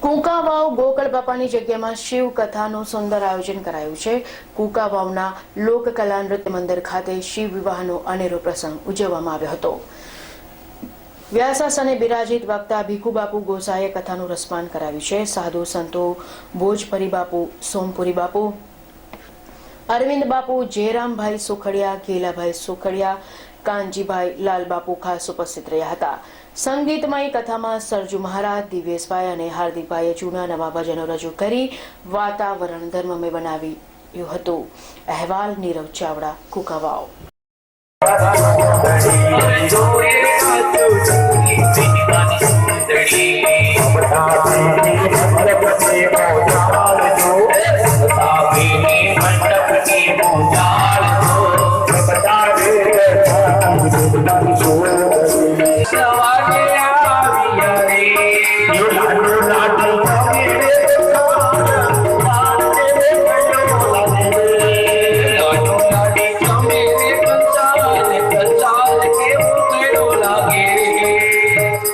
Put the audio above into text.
કુંકાવાવ ગોકળ બાપાની જગ્યામાં શિવ કથાનું સુંદર આયોજન કરાયું છે. કુંકાવાવના લોકકલા નૃત્ય મંદિર ખાતે શિવ વિવાહનો અનેરો પ્રસંગ ઉજવવામાં આવ્યો હતો. વ્યાસાસને બિરાજિત વક્તા ભીખુ બાપુ ગોસાએ કથાનું રસપાન કરાવ્યું છે. સાધુ સંતો ભોજપરી બાપુ, સોમપુરી બાપુ, અરવિંદ બાપુ, જયરામભાઈ સુખડિયા કેલાભાઈ સુખડિયા, કાનજીભાઈ લાલબાપુ ખાસ ઉપસ્થિત રહ્યા હતા. સંગીતમય કથામાં સરજુ મહારાજ દિવેશભાઈ અને હાર્દિકભાઈએ જૂના નવા ભજનો રજૂ કરી વાતાવરણ ધર્મમય બનાવ્યું હતું. અહેવાલ નીરવ ચાવડા કુકાવાવ સવારે આવ્યા રે